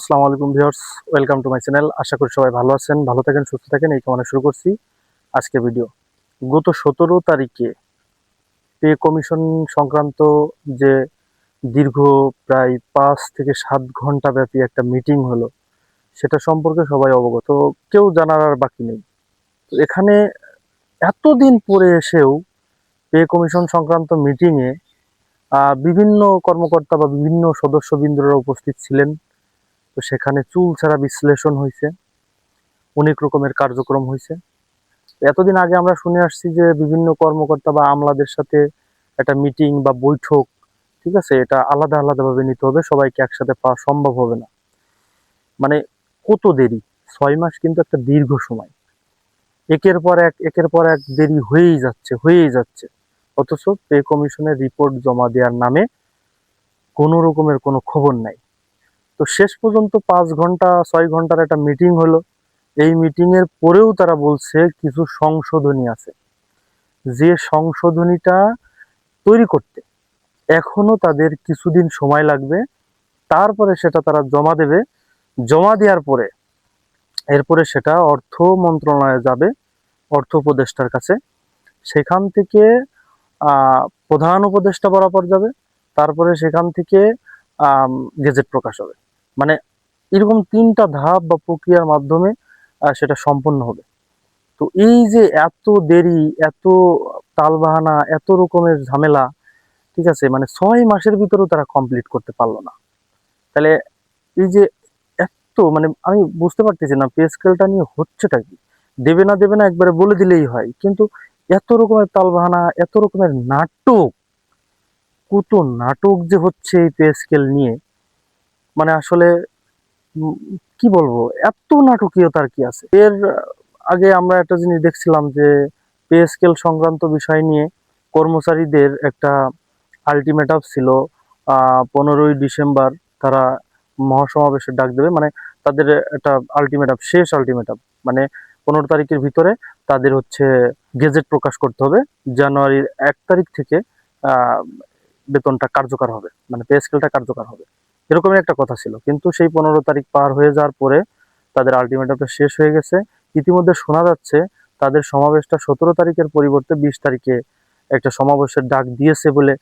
আসসালামু আলাইকুম viewers, welcome to my channel. আশা করি সবাই ভালো আছেন, ভালো থাকেন, সুস্থ থাকেন। এই কামনা শুরু করছি আজকে ভিডিও। গত সতেরো তারিখে পে কমিশন সংক্রান্ত যে দীর্ঘ প্রায় পাঁচ থেকে সাত ঘণ্টা ব্যাপী একটা মিটিং হলো, সেটা সম্পর্কে সবাই অবগত। কেউ জানার আর বাকি নেই। তো এখানে এতদিন পরে এসেও পে কমিশন সংক্রান্ত মিটিংয়ে বিভিন্ন কর্মকর্তা বা বিভিন্ন সদস্যবৃন্দরা উপস্থিত ছিলেন। তো সেখানে চুল ছাড়া বিশ্লেষণ হয়েছে অনেক রকমের কার্যক্রম হয়েছে এতদিন আগে আমরা শুনে আসছি যে বিভিন্ন কর্মকর্তা বা আমলাদের সাথে একটা মিটিং বা বৈঠক, ঠিক আছে, এটা আলাদা আলাদাভাবে নিতে হবে, সবাইকে একসাথে পাওয়া সম্ভব হবে না। মানে কত দেরি? ছয় মাস কিন্তু একটা দীর্ঘ সময়। একের পর এক, একের পর এক দেরি হয়েই যাচ্ছে হয়েই যাচ্ছে। অথচ পে কমিশনের রিপোর্ট জমা দেওয়ার নামে কোনো রকমের কোনো খবর নাই। তো শেষ পর্যন্ত পাঁচ ঘণ্টা, ছয় ঘণ্টার একটা মিটিং হলো। এই মিটিং এর পরেও তারা বলছে কিছু সংশোধনী আছে। যে সংশোধনীটা তৈরি করতে এখনও তাদের কিছুদিন সময় লাগবে, তারপরে সেটা তারা জমা দেবে। জমা দেওয়ার পরে, এরপরে সেটা অর্থ মন্ত্রণালয়ে যাবে, অর্থ উপদেষ্টার কাছে। সেখান থেকে প্রধান উপদেষ্টা বরাবর যাবে, তারপরে সেখান থেকে গেজেট প্রকাশ হবে। মানে এরকম তিনটা ধাপ বা প্রক্রিয়ার মাধ্যমে সেটা সম্পন্ন হবে। তো এই যে এত দেরি, এত তালবাহানা, এত রকমের ঝামেলা, ঠিক আছে মানে ছয় মাসের ভিতরেও তারা কমপ্লিট করতে পারল না। তাহলে এই যে এত মানে আমি বুঝতে পারতেছি না পে স্কেলটা নিয়ে হচ্ছেটা কি? দেবে না দেবে না একবারে বলে দিলেই হয়, কিন্তু এত রকমের তালবাহানা, এত রকমের নাটক, কত নাটক যে হচ্ছে এই পে স্কেল নিয়ে মানে আসলে কি বলব, এত নাটকীয়তার কি আছে? এর আগে আমরা একটা জিনিস দেখছিলাম যে, পে স্কেল সংক্রান্ত বিষয় নিয়ে কর্মচারীদের একটা আলটিমেটাম ছিল পনেরোই ডিসেম্বর তারা মহাসমাবেশের ডাক দেবে মানে তাদের একটা আলটিমেটাম, শেষ আলটিমেটাম মানে পনেরো তারিখের ভিতরে তাদের হচ্ছে গেজেট প্রকাশ করতে হবে, জানুয়ারির এক তারিখ থেকে বেতনটা কার্যকর হবে মানে পে স্কেলটা কার্যকর হবে। এরকমই একটা কথা ছিল। কিন্তু সেই পনেরো তারিখ পার হয়ে যাওয়ার পরে তাদের আলটিমেটামটা শেষ হয়ে গেছে। ইতিমধ্যে শোনা যাচ্ছে, তাদের সমাবেশটা সতেরো তারিখের পরিবর্তে বিশ তারিখে একটা সমাবেশের ডাক দিয়েছে বলে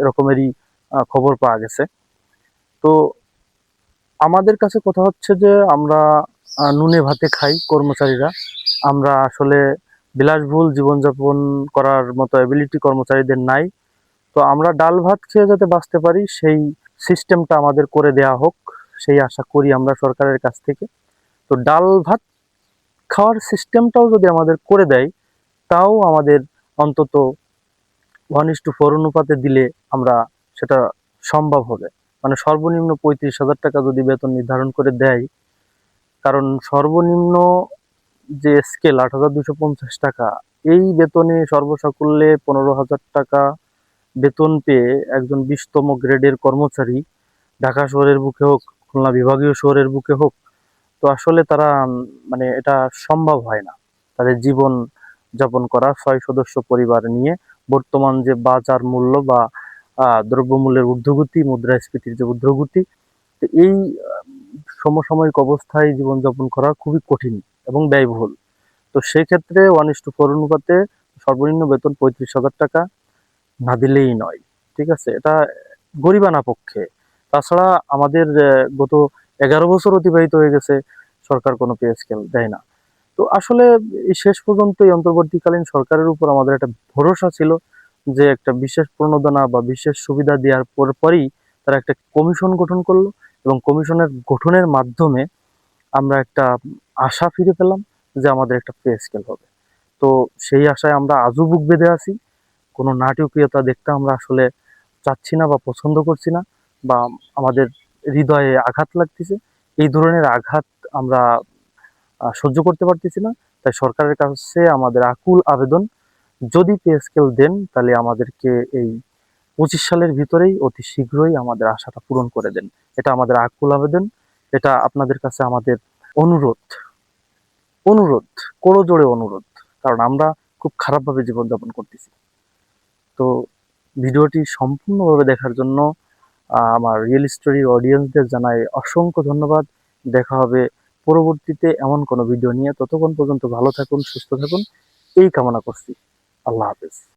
এরকমেরই খবর পাওয়া গেছে। তো আমাদের কাছে কথা হচ্ছে যে আমরা নুনে ভাতে খাই কর্মচারীরা। আমরা আসলে বিলাসবহুল জীবনযাপন করার মতো অ্যাবিলিটি কর্মচারীদের নাই। তো আমরা ডাল ভাত খেয়ে যাতে বাঁচতে পারি, সেই সিস্টেমটা আমাদের করে দেয়া হোক, সেই আশা করি আমরা সরকারের কাছ থেকে। তো ডাল ভাত খাওয়ার সিস্টেমটাও যদি আমাদের করে দেয়, তাও আমাদের অন্তত ওয়ান ইস টু ফোর অনুপাতে দিলে আমরা সেটা সম্ভব হবে। মানে সর্বনিম্ন পঁয়ত্রিশ হাজার টাকা যদি বেতন নির্ধারণ করে দেয়, কারণ সর্বনিম্ন যে স্কেল আট হাজার দুশো পঞ্চাশ টাকা, এই বেতনে সর্বসাকুল্যে পনেরো হাজার টাকা বেতন পেয়ে একজন বিশতম গ্রেডের কর্মচারী ঢাকা শহরের বুকে হোক, খুলনা বিভাগীয় শহরের বুকে হোক, তো আসলে তারা মানে এটা সম্ভব হয় না। তাদের জীবন যাপন করা ছয় সদস্য পরিবার নিয়ে বর্তমান যে বাজার মূল্য বা দ্রব্যমূল্যের ঊর্ধ্বগতি, মুদ্রাস্ফীতির যে ঊর্ধ্বগতি, তো এই সমসাময়িক অবস্থায় জীবনযাপন করা খুবই কঠিন এবং ব্যয়বহুল। তো সেক্ষেত্রে ওয়ান ইস টু ফোর অনুপাতে সর্বনিম্ন বেতন পঁয়ত্রিশ হাজার টাকা না দিলেই নয়, ঠিক আছে? এটা গরিবানা পক্ষে। তাছাড়া আমাদের গত এগারো বছর অতিবাহিত হয়ে গেছে, সরকার কোনো পে স্কেল দেয় না। তো আসলে এই শেষ পর্যন্ত এই অন্তর্বর্তীকালীন সরকারের উপর আমাদের একটা ভরসা ছিল যে একটা বিশেষ প্রণোদনা বা বিশেষ সুবিধা দেওয়ার পর, পরই তারা একটা কমিশন গঠন করল এবং কমিশনের গঠনের মাধ্যমে আমরা একটা আশা ফিরে পেলাম যে আমাদের একটা পে স্কেল হবে। তো সেই আশায় আমরা আজও বুক বেঁধে আছি। কোনো নাটকীয়তা দেখতে আমরা আসলে চাচ্ছি না বা পছন্দ করছি না বা আমাদের হৃদয়ে আঘাত লাগতেছে, এই ধরনের আঘাত আমরা সহ্য করতে পারতেছি না। তাই সরকারের কাছে আমাদের আকুল আবেদন, যদি পে স্কেল দেন তাহলে আমাদেরকে এই পঁচিশ সালের ভিতরেই অতি শীঘ্রই আমাদের আশাটা পূরণ করে দেন। এটা আমাদের আকুল আবেদন, এটা আপনাদের কাছে আমাদের অনুরোধ। অনুরোধ জোড়ে অনুরোধ, কারণ আমরা খুব খারাপভাবে জীবনযাপন করতেছি। তো ভিডিওটি সম্পূর্ণভাবে দেখার জন্য আমার রিয়েল স্টোরি অডিয়েন্সদের জানাই অসংখ্য ধন্যবাদ। দেখা হবে পরবর্তীতে এমন কোনো ভিডিও নিয়ে। ততক্ষণ পর্যন্ত ভালো থাকুন, সুস্থ থাকুন। এই কামনা করছি। আল্লাহ হাফেজ।